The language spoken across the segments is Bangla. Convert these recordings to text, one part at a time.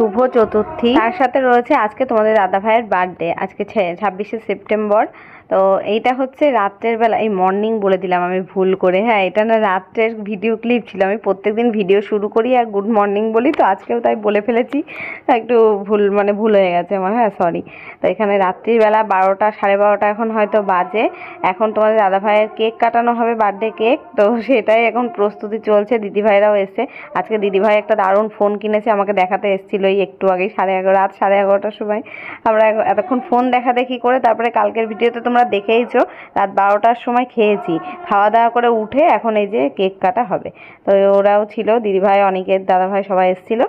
শুভ চতুর্থী। তার সাথে রয়েছে আজকে তোমাদের দাদা ভাইয়ের বার্থডে আজকে ছাব্বিশে সেপ্টেম্বর। তো এইটা হচ্ছে রাত্রের বেলা, এই মর্নিং বলে দিলাম আমি ভুল করে হ্যাঁ এটা না রাত্রের ভিডিও ক্লিপ ছিল। আমি প্রত্যেকদিন ভিডিও শুরু করি আর গুড মর্নিং বলি, তো আজকেও তাই বলে ফেলেছি। একটু ভুল মানে ভুল হয়ে গেছে আমার হ্যাঁ সরি তো এখানে রাত্রির বেলা বারোটা, সাড়ে বারোটা এখন হয়তো বাজে। এখন তোমাদের দাদা ভাইয়ের কেক কাটানো হবে বার্থডে কেক তো সেটাই এখন প্রস্তুতি চলছে দিদিভাইরাও এসে আজকে দিদিভাই একটা দারুণ ফোন কিনেছে, আমাকে দেখাতে এসেছিল এই একটু আগেই, সাড়ে এগারো, রাত সাড়ে এগারোটার সময়। আমরা এতক্ষণ ফোন দেখা দেখি করে, তারপরে কালকের ভিডিওতে তোমরা দেখেইছো, রাত বারোটার সময় খেয়েছি। খাওয়া দাওয়া করে উঠে এখন এই যে কেক কাটা হবে। তো ওরাও ছিল, দিদিভাই অনেকের দাদাভাই সবাই এসেছিল।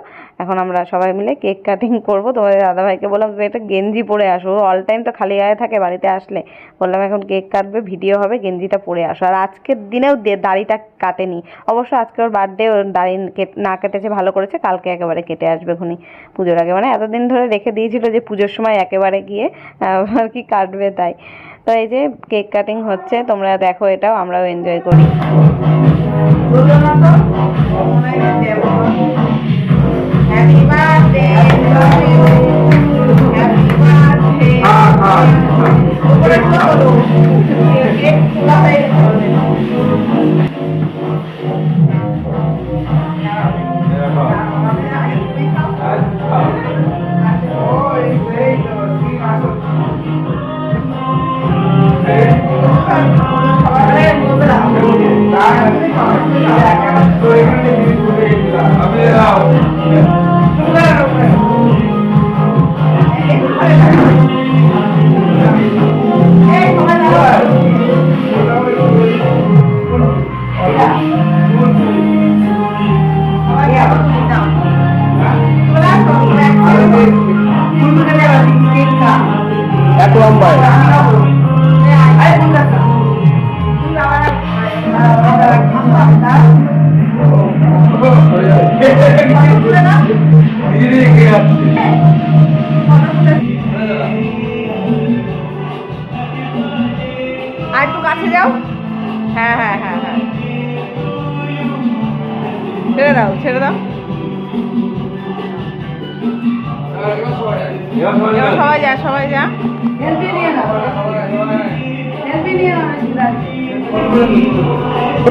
এখন আমরা সবাই মিলে কেক কাটিং করব। তোমাদের দাদাভাইকে বললাম, তুমি একটা গেঞ্জি পরে আসো। অল টাইম তো খালি গায়ে থাকে বাড়িতে আসলে। বললাম, এখন কেক কাটবে, ভিডিও হবে, গেঞ্জিটা পরে আসো। আর আজকের দিনেও দাড়িটা কাটেনি। অবশ্য আজকে ওর বার্থডে ওর দাড়ি না কেটেছে, ভালো করেছে। কালকে একেবারে কেটে আসবে খুনি পুজোর আগে। মানে এতদিন ধরে রেখে দিয়েছিল যে পুজোর সময় একেবারে গিয়ে আর কি কাটবে তাই। তো এই যে কেক কাটিং হচ্ছে তোমরা দেখো এটাও আমরাও এনজয় করি। এক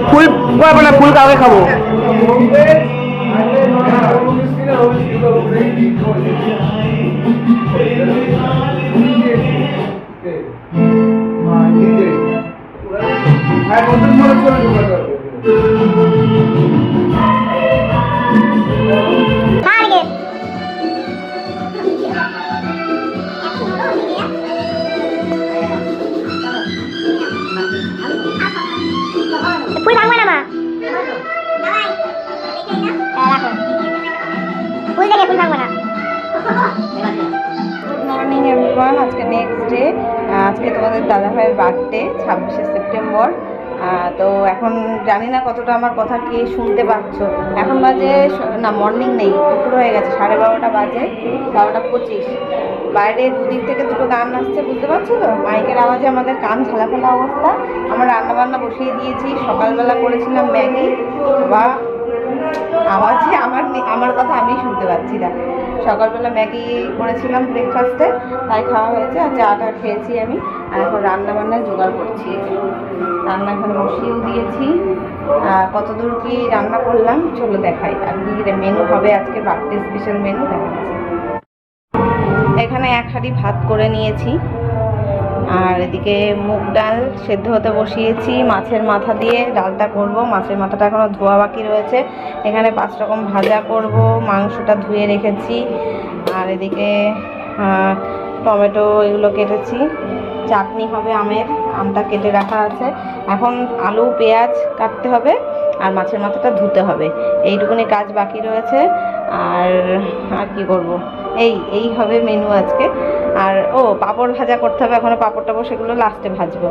ফুল পাবো না ফুল কাউকে খাব? ফুল দেখে না। গুড মর্নিং এভরিওয়ান আজকে নেক্সট ডে আজকে তোমাদের দাদা ভাইয়ের বার্থডে ছাব্বিশে সেপ্টেম্বর। তো এখন জানি না কতটা আমার কথা কে শুনতে পাচ্ছ। এখন বাজে না মর্নিং নেই, দুপুর হয়ে গেছে, সাড়ে বারোটা বাজে, বারোটা পঁচিশ। বাইরে দুদিক থেকে দুটো গান আসছে, বুঝতে পারছ তো? মাইকের আওয়াজে আমাদের কান ঝালাফালা অবস্থা। আমরা রান্না বান্না বসিয়ে দিয়েছি, সকালবেলা করেছিলাম ম্যাগি। বা আওয়াজে আমার আমার কথা আমি শুনতে পাচ্ছি না। সকালবেলা ম্যাগি করেছিলাম ব্রেকফাস্টে তাই খাওয়া হয়েছে আর চাটা খেয়েছি আমি। আর এখন রান্না বান্না জোগাড় করছি। এই যে। রান্না ঘরে বসিয়েও দিয়েছি। আর কতদূর কি রান্না করলাম, চলো দেখাই। আর কি মেনু হবে আজকে? বার্থডে স্পেশাল মেনু দেখাচ্ছি। এখানে এক হাঁড়ি ভাত করে নিয়েছি। আর এদিকে মুগ ডাল সেদ্ধ হতে বসিয়েছি, মাছের মাথা দিয়ে ডালটা করব। মাছের মাথাটা এখনও ধোয়া বাকি রয়েছে। এখানে পাঁচ রকম ভাজা করব, মাংসটা ধুয়ে রেখেছি। আর এদিকে টমেটো এগুলো কেটেছি। চাটনি হবে আমের, আমটা কেটে রাখা আছে। এখন আলু, পেঁয়াজ কাটতে হবে আর মাছের মাথাটা ধুতে হবে। এইটুকুনি কাজ বাকি রয়েছে। আর আর কি করব? এই এই হবে মেনু আজকে। আর, ও, পাঁপড় ভাজা করতে হবে, এখনও পাঁপড় টাপড় সেগুলো লাস্টে ভাজবো।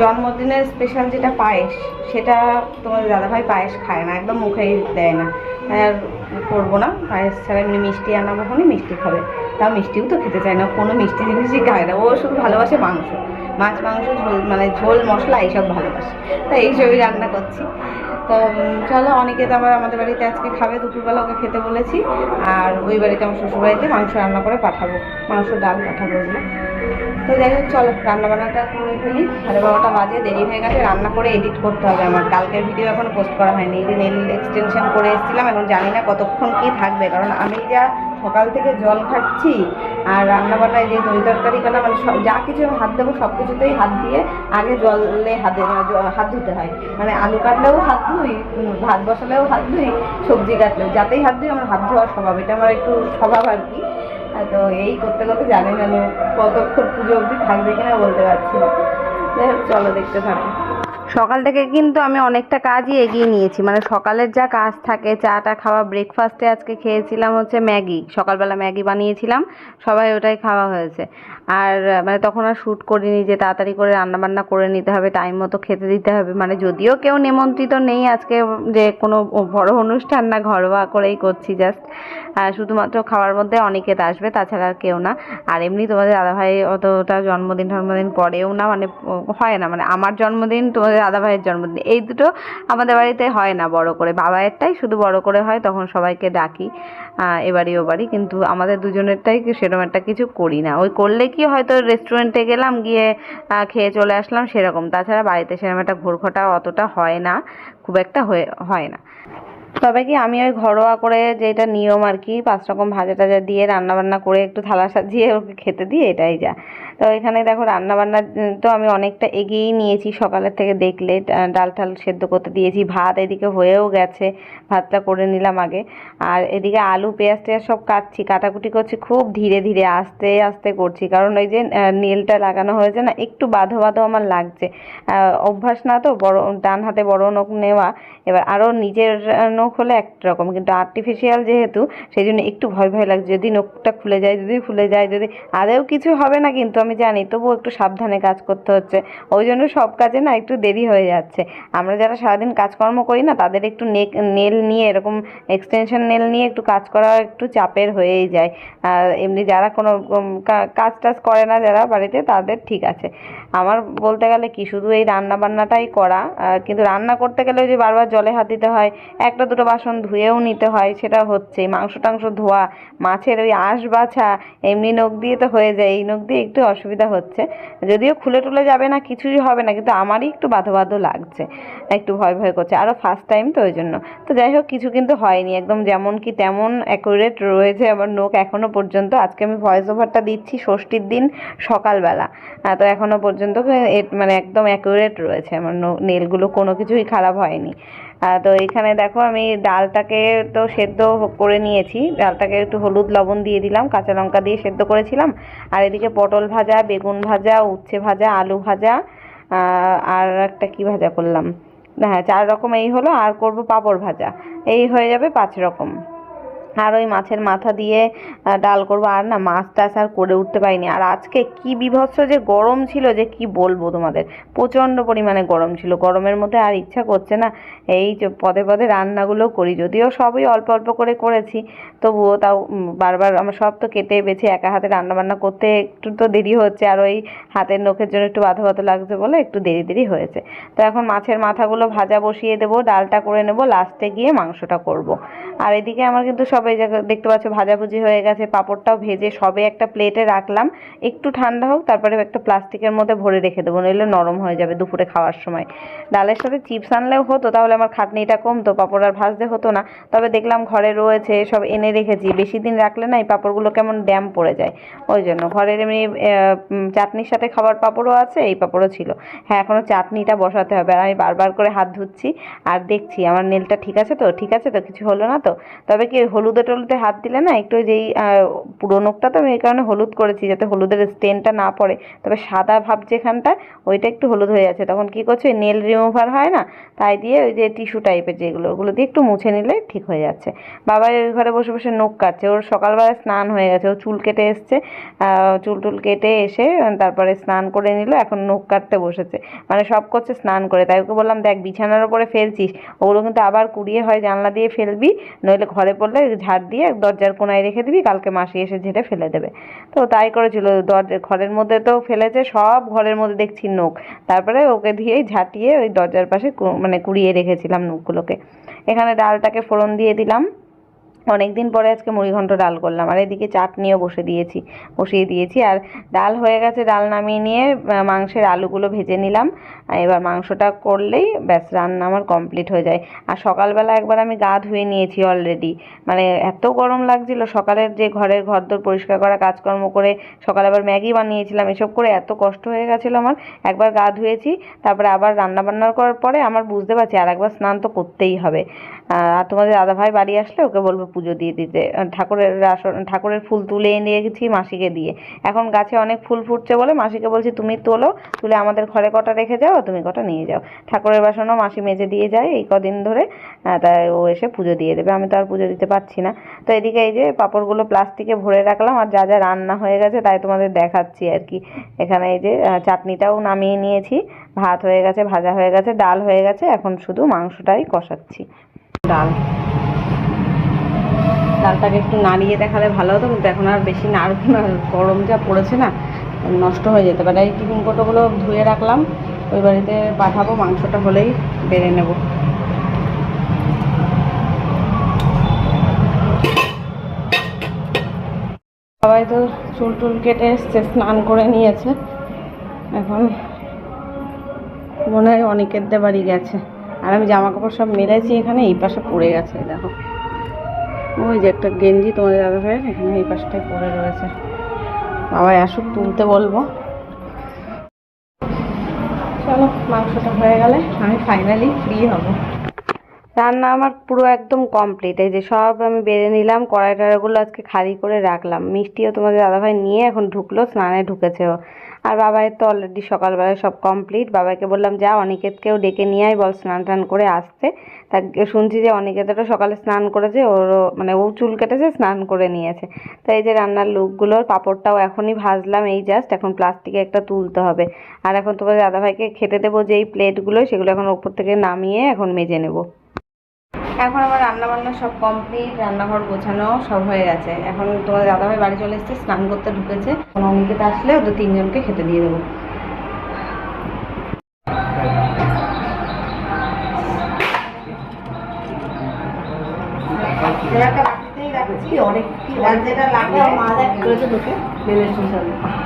জন্মদিনের স্পেশাল যেটা পায়েস, সেটা তোমাদের দাদাভাই পায়েস খায় না, একদম মুখেই দেয় না। আর করব না, পায়েস ছাড়া এমনি মিষ্টি আনাবো ওখানে মিষ্টি খাবে। তাও মিষ্টিও তো খেতে চায় না, কোনো মিষ্টি জিনিসই খায় না, ও শুধু ভালোবাসে মাংস। মাছ, মাংস, ঝোল মানে ঝোল, মশলা এইসব ভালোবাসে। তাই এইসবই রান্না করছি। তো চলো, অনেকে তো আবার আমাদের বাড়িতে আজকে খাবে, দুপুরবেলা ওকে খেতে বলেছি। আর ওই বাড়িতে আমার শ্বশুরবাড়িতে মাংস রান্না করে পাঠাবো, মাংস, ডাল পাঠাবো ওগুলো। তো যাই হোক, চলো রান্না বান্নাটা করে ফেলি। সাড়ে বারোটা বাজে, দেরি হয়ে গেছে, রান্না করে এডিট করতে হবে আমার। কালকের ভিডিও এখনও পোস্ট করা হয়নি। এই যে নেল এক্সটেনশন করে এসেছিলাম, এখন জানি না কতক্ষণ কি থাকবে, কারণ আমি যা সকাল থেকে জল খাচ্ছি আর রান্না বান্নায় যে দই তরকারি কাটা মানে সব যা কিছু আমি হাত দেবো, সব কিছুতেই হাত দিয়ে আগে জলে হাত হাত ধুতে হয়। মানে আলু কাটলেও হাত ধুই ভাত বসালেও হাত ধুই, সবজি কাটলেও। যাতেই হাত ধুই, আমার হাত ধোয়ার স্বভাব। এটা আমার একটু স্বভাব আর কি। তো এই করতে করতে জানি না কতক্ষণ পুজো অবধি থাকবে কিনা বলতে পারছি না। চলো দেখতে থাকো। সকাল থেকে কিন্তু আমি অনেকটা কাজই এগিয়ে নিয়েছি। মানে সকালের যা কাজ থাকে, চাটা খাওয়া ব্রেকফাস্টে আজকে খেয়েছিলাম হচ্ছে ম্যাগি। সকালবেলা ম্যাগি বানিয়েছিলাম, সবাই ওটাই খাওয়া হয়েছে। আর মানে তখন আর শ্যুট করিনি যে তাড়াতাড়ি করে রান্নাবান্না করে নিতে হবে টাইম মতো খেতে দিতে হবে। মানে যদিও কেউ নিমন্ত্রিত নেই আজকে যে কোনো বড় অনুষ্ঠান না, ঘরোয়া করেই করছি জাস্ট শুধুমাত্র খাওয়ার মধ্যে অনেকে আসবে, তাছাড়া আর কেউ না। আর এমনি তোমাদের দাদাভাই অতটা জন্মদিন জন্মদিন করেও না মানে হয় না। মানে আমার জন্মদিন তোমাদের দাদাভাইয়ের জন্মদিন। এই দুটো আমাদের বাড়িতে হয় না বড় করে। বাবায়েরটাই শুধু বড় করে হয় তখন সবাইকে ডাকি আহ, ও বাড়ি কিন্তু আমাদের দুজনেরটাই সেরকম একটা কিছু করি না। ওই করলে কি হয়তো রেস্টুরেন্টে গেলাম গিয়ে খেয়ে চলে আসলাম সেরকম। তাছাড়া বাড়িতে সেরকম একটা ঘোরঘটা অতটা হয় না খুব একটা হয়ে হয় না। তবে কি আমি ওই ঘরোয়া করে যেটা নিয়ম আর কি পাঁচ রকম ভাজা টাজা দিয়ে রান্না বান্না করে একটু থালা সাজিয়ে ওকে খেতে দিই এটাই যা। তো এখানে দেখো রান্না বান্না তো আমি অনেকটা এগিয়েই নিয়েছি সকালের থেকে দেখলে। ডাল টাল সেদ্ধ করতে দিয়েছি। ভাত এদিকে হয়েও গেছে, ভাতটা করে নিলাম আগে। আর এদিকে আলু, পেঁয়াজ টেয়াজ সব কাটছি, কাটাকুটি করছি, খুব ধীরে ধীরে, আস্তে আস্তে করছি। কারণ ওই যে নেলটা লাগানো হয়েছে না, একটু বাঁধো বাঁধো আমার লাগছে। অভ্যাস না তো, বড়, ডান হাতে বড় নখ নেওয়া। এবার আরও নিজের নখ হলে একরকম। কিন্তু আর্টিফিশিয়াল যেহেতু, সেই জন্য একটু ভয় ভয় লাগছে। যদি নখটা খুলে যায়, যদি খুলে যায়, যদি আদেও কিছু হবে না কিন্তু আমি জানি, তবুও একটু সাবধানে কাজ করতে হচ্ছে। ওই জন্য সব কাজে না একটু দেরি হয়ে যাচ্ছে। আমরা যারা সারাদিন কাজকর্ম করি না, তাদের একটু নেক, নেল নিয়ে, এরকম এক্সটেনশন নেল নিয়ে একটু কাজ করা একটু চাপের হয়েই যায়। এমনি যারা কোনো কাজ টাজ করে না যারা বাড়িতে, তাদের ঠিক আছে। আমার বলতে গেলে কি, শুধু এই রান্না বান্নাটাই করা কিন্তু রান্না করতে গেলে ওই যে বারবার জলে হাত দিতে হয়, একটা দুটো বাসন ধুয়েও নিতে হয়, সেটা হচ্ছে। মাংস টাংস ধোয়া, মাছের ওই আঁশ বাছা, এমনি নখ দিয়ে তো হয়ে যায়, এই নখ দিয়ে একটু অসুবিধা হচ্ছে। যদিও খুলে টুলে যাবে না, কিছুই হবে না, কিন্তু আমারই একটু বাধো বাধো লাগছে। একটু ভয় ভয় করছে। আরও ফার্স্ট টাইম তো ওই জন্য তো যাই হোক, কিছু কিন্তু হয়নি। একদম যেমন কি তেমন অ্যাকুরেট রয়েছে আমার নখ এখনও পর্যন্ত। আজকে আমি ভয়েস ওভারটা দিচ্ছি ষষ্ঠীর দিন সকালবেলা। তো এখনও পর্যন্ত মানে একদম অ্যাকুরেট রয়েছে। আমার নেলগুলো কোনো কিছুই খারাপ হয়নি। তো এখানে দেখো আমি ডালটাকে তো সেদ্ধ করে নিয়েছি। ডালটাকে একটু হলুদ লবণ দিয়ে দিলাম, কাঁচা লঙ্কা দিয়ে সেদ্ধ করেছিলাম। আর এদিকে পটল ভাজা, বেগুন ভাজা, উচ্ছে ভাজা, আলু ভাজা আর একটা কি ভাজা করলাম? হ্যাঁ চার রকম এই হলো, আর করব পাঁপড় ভাজা। এই হয়ে যাবে পাঁচ রকম। আর ওই মাছের মাথা দিয়ে ডাল করব। আর না মাছ টাছ আর করে উঠতে পারিনি। আর আজকে কি বিভৎস যে গরম ছিল যে কি বলব তোমাদের? প্রচণ্ড পরিমাণে গরম ছিল। গরমের মধ্যে আর ইচ্ছা করছে না। এই পদে পদে রান্নাগুলো করি। যদিও সবই অল্প অল্প করে করেছি, তবুও তাও বারবার আমার সব তো কেটে বেছে একা হাতে রান্না বান্না করতে একটু তো দেরি হচ্ছে। আর ওই হাতের নখের জন্য একটু বাধা বাধা লাগছে বলে একটু দেরি দেরি হয়েছে। তো এখন মাছের মাথাগুলো ভাজা বসিয়ে দেবো, ডালটা করে নেব, লাস্টে গিয়ে মাংসটা করব। আর এদিকে আমার কিন্তু সব এই জায়গা দেখতে পাচ্ছ ভাজাভুজি হয়ে গেছে, পাঁপড়টাও ভেজে সবে একটা প্লেটে রাখলাম। একটু ঠান্ডা হোক, তারপরে একটা প্লাস্টিকের মধ্যে ভরে রেখে দেবো, নইলে নরম হয়ে যাবে দুপুরে খাওয়ার সময়। ডালের সাথে চিপস আনলেও হতো, তাহলে আমার খাটনিটা কমতো, পাঁপড় আর ভাজতে হতো না। তবে দেখলাম ঘরে রয়েছে, সব এনে রেখেছি। বেশি দিন রাখলে না এই পাঁপড়গুলো কেমন ড্যাম পড়ে যায়। ওই জন্য ঘরের এমনি চাটনির সাথে খাবার পাঁপড়ও আছে, এই পাঁপড়ও ছিল। হ্যাঁ এখনও চাটনিটা বসাতে হবে আর আমি বারবার করে হাত ধুচ্ছি। আর দেখছি, আমার নেলটা ঠিক আছে তো? ঠিক আছে তো? কিছু হলো না তো? তবে কি ওই হলুদে টলুদে হাত দিলে না একটু যেই আহ, পুরো নখটা তো আমি এই কারণে হলুদ করেছি যাতে হলুদের স্টেনটা না পড়ে। তবে সাদা ভাব যেখানটা ওইটা একটু হলুদ হয়ে যাচ্ছে। তখন কি করছে নেল রিমুভার হয় না তাই দিয়ে ওই যে টিস্যু টাইপের যেগুলো ওগুলো দিয়ে একটু মুছে নিলে ঠিক হয়ে যাচ্ছে। বাবা ওই ঘরে বসে বসে নখ কাটছে। ওর সকালবেলা স্নান হয়ে গেছে। ও চুল কেটে এসছে। চুল টুল কেটে এসে তারপরে স্নান করে নিল। এখন নখ কাটতে বসেছে। মানে সব করছে স্নান করে। তাই ওকে বললাম দেখ বিছানার উপরে ফেলছিস। ওগুলো কিন্তু আবার কুড়িয়ে হয় জানলা দিয়ে ফেলবি। নইলে ঘরে পড়লে ঝাড় দিয়ে দরজার কোনায় রেখে দিবি, কালকে মাসি এসে ঝেড়ে ফেলে দেবে। তো তাই করেছিল, দরজা ঘরের মধ্যে তো ফেলেছে, সব ঘরের মধ্যে দেখছি নোখ। তারপরে ওকে দিয়েই ঝাঁটিয়ে ওই দরজার পাশে মানে কুড়িয়ে রেখেছিলাম নোখগুলোকে। এখানে ডালটাকে ফোড়ন দিয়ে দিলাম। অনেক দিন পরে আজকে মুড়িঘণ্ট ডাল করলাম। আর এদিকে চাটনিও বসে দিয়েছি, বসিয়ে দিয়েছি। আর ডাল হয়ে গেছে, ডাল নামিয়ে নিয়ে মাংসের আলুগুলো ভেজে নিলাম। এবার মাংসটা করলেই ব্যাস, রান্না আমার কমপ্লিট হয়ে যায়। আর সকালবেলা একবার আমি গা ধুয়ে নিয়েছি অলরেডি মানে এত গরম লাগছিল, সকালের যে ঘরের ঘরদোর পরিষ্কার করা কাজকর্ম করে সকালে আবার ম্যাগি বানিয়েছিলাম, এসব করে এত কষ্ট হয়ে গেছিল আমার। একবার গা ধুয়েছি, তারপরে আবার রান্না বান্না করার পরে আমার বুঝতে পারছি আর একবার স্নান তো করতেই হবে। আর তোমাদের দাদা ভাই বাড়ি আসলে ওকে বলব পুজো দিয়ে দিতে। ঠাকুরের আসন ঠাকুরের ফুল তুলে এনে গেছি মাসিকে দিয়ে। এখন গাছে অনেক ফুল ফুটছে বলে মাসিকে বলছি, তুমি তোলো, তুলে আমাদের ঘরে কটা রেখে যাও, তুমি কটা নিয়ে যাও। ঠাকুরের বাসনও মাসি মেজে দিয়ে যায় এই কদিন ধরে তাই ও এসে পুজো দিয়ে দেবে। আমি তো আর পুজো দিতে পারছি না। তো এদিকে এই যে পাঁপড়গুলো প্লাস্টিকে ভরে রাখলাম, আর যা যা রান্না হয়ে গেছে তাই তোমাদের দেখাচ্ছি আর কি। এখানে এই যে চাটনিটাও নামিয়ে নিয়েছি। ভাত হয়ে গেছে, ভাজা হয়ে গেছে, ডাল হয়ে গেছে, এখন শুধু মাংসটাই কষাচ্ছি। ডাল। ডালটাকে একটু নাড়িয়ে দেখালে ভালো হতো, কিন্তু এখন আর বেশি নাড়ব না গরম যা পড়েছে না, নষ্ট হয়ে যেতে পারে। এই টিফিন কোটোগুলো ধুয়ে রাখলাম, ওই বাড়িতে পাঠাবো, মাংসটা হলেই বেড়ে নেব। সবাই তো চুল টুল কেটে এসছে, স্নান করে নিয়েছে। এখন মনে হয় অনেকের দে বাড়ি গেছে। আর আমি জামা কাপড় সব মেলেছি এখানে, এই পাশে পড়ে গেছে, দেখো। ওই যে একটা গেঞ্জি তোমাদের দাদা ভাইয়ের এখানে এই পাশটায় পড়ে রয়েছে। বাবাই আসুক, তুলতে বলব। চলো, মাংসটা হয়ে গেলে আমি ফাইনালি ফ্রি হব। রান্না আমার পুরো একদম কমপ্লিট এই যে সব আমি বেড়ে নিলাম, কড়াই টড়াইগুলো আজকে খালি করে রাখলাম। মিষ্টিও তোমাদের দাদাভাই নিয়ে এখন ঢুকলো, স্নানে ঢুকেছে ও আর বাবাইয়ের তো অলরেডি সকালবেলায় সব কমপ্লিট বাবাকে বললাম, যা, অনিকেতকেও ডেকে নিয়ে আয়, বল স্নান টান করে আসতে তা শুনছি যে অনিকেতটা সকালে স্নান করেছে, ওরও মানে ও চুল কেটেছে, স্নান করে নিয়েছে। তো এই যে রান্নার লুকগুলোর পাঁপড়টাও এখনই ভাজলাম, এই জাস্ট এখন প্লাস্টিকে একটা তুলতে হবে। আর এখন তোমাদের দাদাভাইকে খেতে দেবো যেই প্লেটগুলো সেগুলো এখন ওপর থেকে নামিয়ে এখন মেজে নেব। এখন আমার রান্না বান্না সব কমপ্লিট রান্নাঘর গোছানো সব হয়ে গেছে। এখন তোমাদের দাদাভাই বাড়ি চলে এসেছে স্নান করতে ঢুকেছে। এখন অনিকেত আসলে ওদের তিনজনকে খেতে দিয়ে দেবো। অনেক যেটা লাগে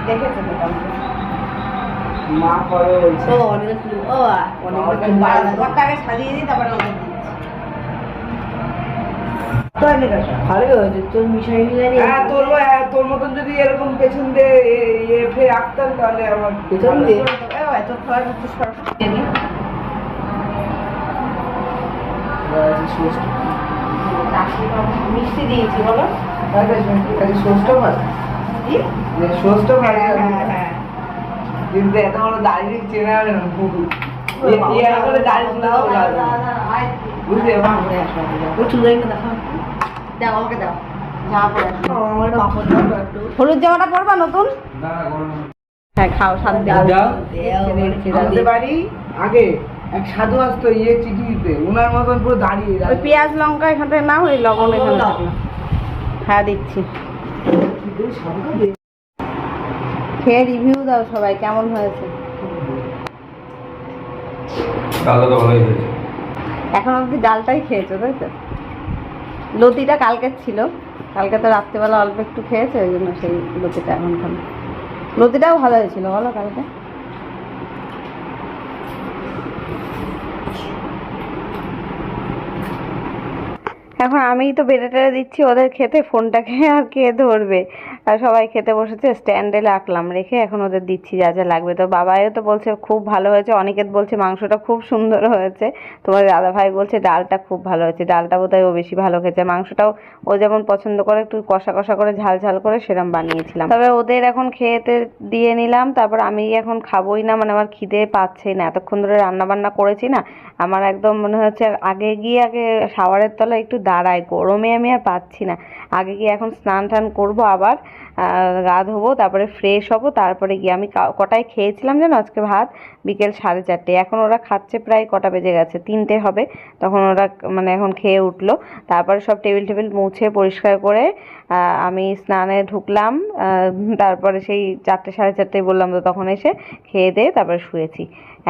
দেখেছে তো মা করে বলছে। ঘরটাকে সাজিয়ে দিই তারপরে তোর হ্যাঁ হ্যাঁ, তোর মতন যদি এরকম পেছন দিয়ে আঁকতাম তাহলে আমার পেছন একটু মিষ্টি দিয়েছি বলো। কিন্তু এত বড় দাঁড়িয়ে চেনা হবে না এ- এ এত দাও আমাকে দাও। হলুদ জামাটা পরবা নতুন? হ্যাঁ খাও শান্তি আগে এক সাধু আসতো ইয়ে চিঠি দিতে ওনার মতন পুরো দাঁড়িয়ে ওই পেঁয়াজ লঙ্কা এখান থেকে নাও ওই লবণ এখানে হ্যাঁ দিচ্ছি। খেয়ে রিভিউ দাও সবাই কেমন হয়েছে? ডালটা ভালোই হয়েছে। এখন অবধি ডালটাই খেয়েছো তাই তো? লতিটা কালকের ছিল। কালকে তো রাত্রেবেলা অল্প একটু খেয়েছে, ওই জন্য সেই লতিটা এখন লতিটাও ভালো হয়েছিল, বলো কালকে? এখন আমিই তো বেড়ে টেড়ে দিচ্ছি, ওদের খেতে ফোনটাকে আর কে ধরবে? আর সবাই খেতে বসেছে স্ট্যান্ডে রাখলাম, রেখে এখন ওদের দিচ্ছি যা যা লাগবে। তো বাবাইও তো বলছে, খুব ভালো হয়েছে। অনিকেত বলছে, মাংসটা খুব সুন্দর হয়েছে। তোমার দাদা ভাই বলছে, ডালটা খুব ভালো হয়েছে। ডালটা বোধহয় ও বেশি ভালো খেয়েছে। মাংসটাও ও যেমন পছন্দ করে, একটু কষা কষা করে, ঝাল ঝাল করে সেরম বানিয়েছিলাম। তবে ওদের এখন খেতে দিয়ে নিলাম, তারপর আমি এখন খাবোই না মানে আমার খিদে পাচ্ছেই না। এতক্ষণ ধরে রান্না বান্না করেছি না, আমার একদম মনে হচ্ছে, আগে গিয়ে আগে শাওয়ারের তলায় একটু দাঁড়ায়, গরমে আমি আর পাচ্ছি না। আগে গিয়ে এখন স্নান টান করব আবার গা ধোবো, তারপরে ফ্রেশ হব, তারপরে গিয়ে আমি কটায় খেয়েছিলাম জানো আজকে ভাত? বিকেল সাড়ে চারটে। এখন ওরা খাচ্ছে প্রায় কটা বেজে গেছে, তিনটে হবে। তখন ওরা মানে এখন খেয়ে উঠল। তারপরে সব টেবিল টেবিল মুছে পরিষ্কার করে আমি স্নানে ঢুকলাম তারপরে সেই চারটে সাড়ে চারটে বললাম তো তখন এসে খেয়ে দিয়ে তারপরে শুয়েছি।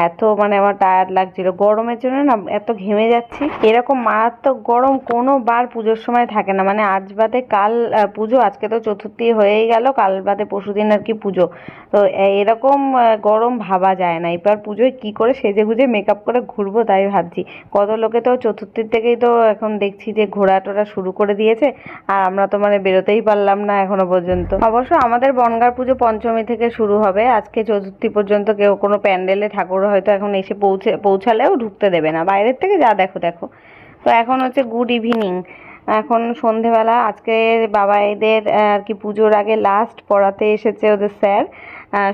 এত মানে আমার টায়ার্ড লাগছিল। গরমের জন্য না এত ঘেমে যাচ্ছি। এরকম মারাত্মক গরম কোনো বার পুজোর সময় থাকে না। মানে আজ বাদে কাল পুজো, আজকে তো চতুর্থী হয়েই গেল। কাল বাদে পরশুদিন আর কি পুজো। তো এরকম গরম ভাবা যায় না। এবার পুজোয় কি করে সেজে গুজে মেকআপ করে ঘুরবো তাই ভাবছি। কত লোকে তো চতুর্থীর থেকেই তো এখন দেখছি যে ঘোরা টোরা শুরু করে দিয়েছে, আর আমরা তো মানে বেরোতেই পারলাম না এখনও পর্যন্ত। অবশ্য আমাদের বনগার পুজো পঞ্চমী থেকে শুরু হবে, আজকে চতুর্থী পর্যন্ত কেউ কোনো প্যান্ডেলে ঠাকুর হয়তো এখন এসে পৌঁছে, পৌঁছালেও ঢুকতে দেবে না। বাইরের থেকে যা দেখো দেখো। তো এখন হচ্ছে গুড ইভিনিং এখন সন্ধেবেলা, আজকে বাবা এদের আর কি পুজোর আগে লাস্ট পড়াতে এসেছে ওদের স্যার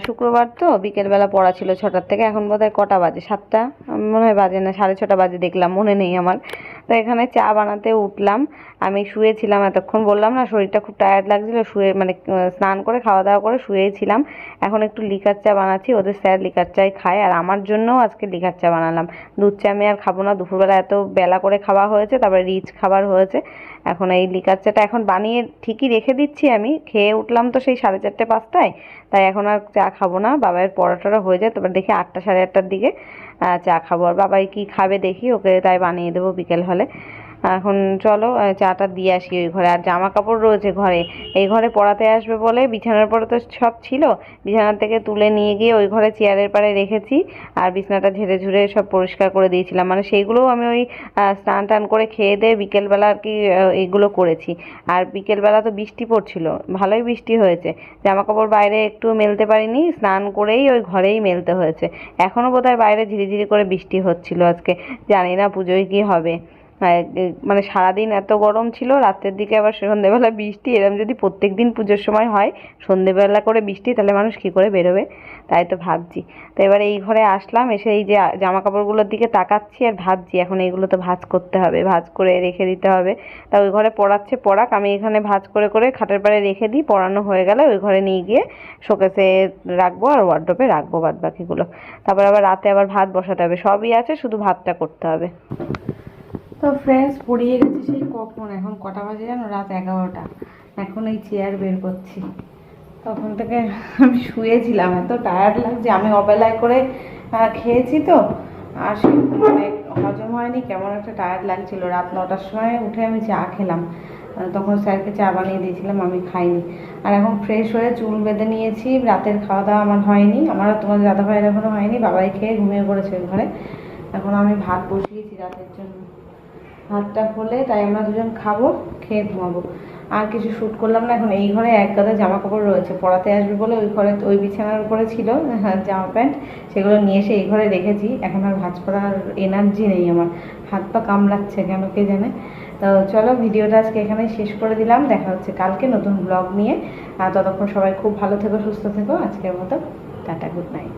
শুক্রবার তো, বিকেলবেলা পড়া ছিল ছটার থেকে, এখন বোধহয় কটা বাজে? সাতটা? মনে হয় বাজে না, সাড়ে ছটা বাজে দেখলাম, মনে নেই আমার। তো এখানে চা বানাতে উঠলাম। আমি শুয়েছিলাম এতক্ষণ, বললাম না শরীরটা খুব টায়ার্ড লাগছিল, শুয়ে মানে স্নান করে খাওয়া দাওয়া করে শুয়েছিলাম। এখন একটু লিকার চা বানাচ্ছি, ওদের স্যার লিকার চাই খায়, আর আমার জন্যও আজকে লিকার চা বানালাম। দুধ চা আমি আর খাব না, দুপুরবেলা এত বেলা করে খাওয়া হয়েছে, তারপরে রিচ খাবার হয়েছে। এখন এই লিকার চাটা এখন বানিয়ে ঠিকই রেখে দিচ্ছি আমি, খেয়ে উঠলাম তো সেই সাড়ে চারটে পাঁচটায়, তাই এখন আর চা খাব না বাবার পরোটাটা হয়ে যায়, তারপর দেখি আটটা সাড়ে আটটার দিকে। চা খাব। আর বাবাই কী খাবে দেখি ওকে তাই বানিয়ে দেবো বিকেল হলে। এখন চলো চাটা দিয়ে আসি ওই ঘরে। আর জামা কাপড় রয়েছে ঘরে। এই ঘরে পড়াতে আসবে বলে বিছানার পরে তো সব ছিল। বিছানার থেকে তুলে নিয়ে গিয়ে ওই ঘরে চেয়ারের পাড়ে রেখেছি। আর বিছানাটা ঝেড়ে ঝুড়ে সব পরিষ্কার করে দিয়েছিলাম। মানে সেইগুলোও আমি ওই স্নান টান করে খেয়ে দিয়ে বিকেলবেলা আর কি এইগুলো করেছি। আর বিকেলবেলা তো বৃষ্টি পড়ছিল। ভালোই বৃষ্টি হয়েছে। জামা কাপড় বাইরে একটু মেলতে পারিনি। স্নান করেই ওই ঘরেই মেলতে হয়েছে। এখনও বোধহয় বাইরে ঝিরিঝিরি করে বৃষ্টি হচ্ছিল আজকে। জানি না পুজোয় কি হবে। মানে সারাদিন এত গরম ছিল, রাতের দিকে আবার সন্ধ্যেবেলা বৃষ্টি এরকম যদি প্রত্যেক দিন পুজোর সময় হয়, সন্ধ্যেবেলা করে বৃষ্টি, তাহলে মানুষ কী করে বেরোবে? তাই তো ভাবছি। তো এবার এই ঘরে আসলাম, এসে এই যে জামা কাপড়গুলোর দিকে তাকাচ্ছি আর ভাবছি, এখন এইগুলো তো ভাঁজ করতে হবে, ভাঁজ করে রেখে দিতে হবে। তা ওই ঘরে পড়াচ্ছে, পড়াক, আমি এখানে ভাঁজ করে করে খাটের পাড়ে রেখে দিই, পড়ানো হয়ে গেলে ওই ঘরে নিয়ে গিয়ে শোকেসে রাখব আর ওয়ার্ড্রোপে রাখব বাদ বাকিগুলো তারপর আবার রাতে আবার ভাত বসাতে হবে, সবই আছে, শুধু ভাতটা করতে হবে। তো ফ্রেন্ডস পড়িয়ে গেছি সেই কখন? এখন কটা বাজে জানো? রাত এগারোটা। এখন এই চেয়ার বের করছি। তখন থেকে আমি শুয়েছিলাম, এত টায়ার্ড লাগছে। আমি অবেলায় করে খেয়েছি তো। আর সে মানে হজম হয়নি, কেমন একটা টায়ার্ড লাগছিল। রাত নটার সময় উঠে আমি চা খেলাম। তখন স্যারকে চা বানিয়ে দিয়েছিলাম, আমি খাইনি। আর এখন ফ্রেশ হয়ে চুল বেঁধে নিয়েছি। রাতের খাওয়া দাওয়া আমার হয়নি। আমার তোমার দাদা ভাইয়ের এখনও হয়নি। বাবাই খেয়ে ঘুমিয়ে পড়েছে ঘরে। এখন আমি ভাত বসিয়েছি রাতের জন্য। ভাতটা হলে তাই আমরা দুজন খাব খেয়ে ঘুমাবো। আর কিছু শ্যুট করলাম না এখন এই ঘরে এক গাদা জামা কাপড় রয়েছে পড়াতে আসবে বলে ওই ঘরে ওই বিছানার উপরে ছিল হ্যাঁ, জামা প্যান্ট সেগুলো নিয়ে এসে এই ঘরে রেখেছি। এখন আর ভাঁজ করার এনার্জি নেই আমার। হাত পা কামড়াচ্ছে কেন কে জানে? তো চলো ভিডিওটা আজকে এখানেই শেষ করে দিলাম। দেখা হচ্ছে কালকে নতুন ব্লগ নিয়ে। আর ততক্ষণ সবাই খুব ভালো থেকো সুস্থ থেকো। আজকের মতো টাটা গুড নাইট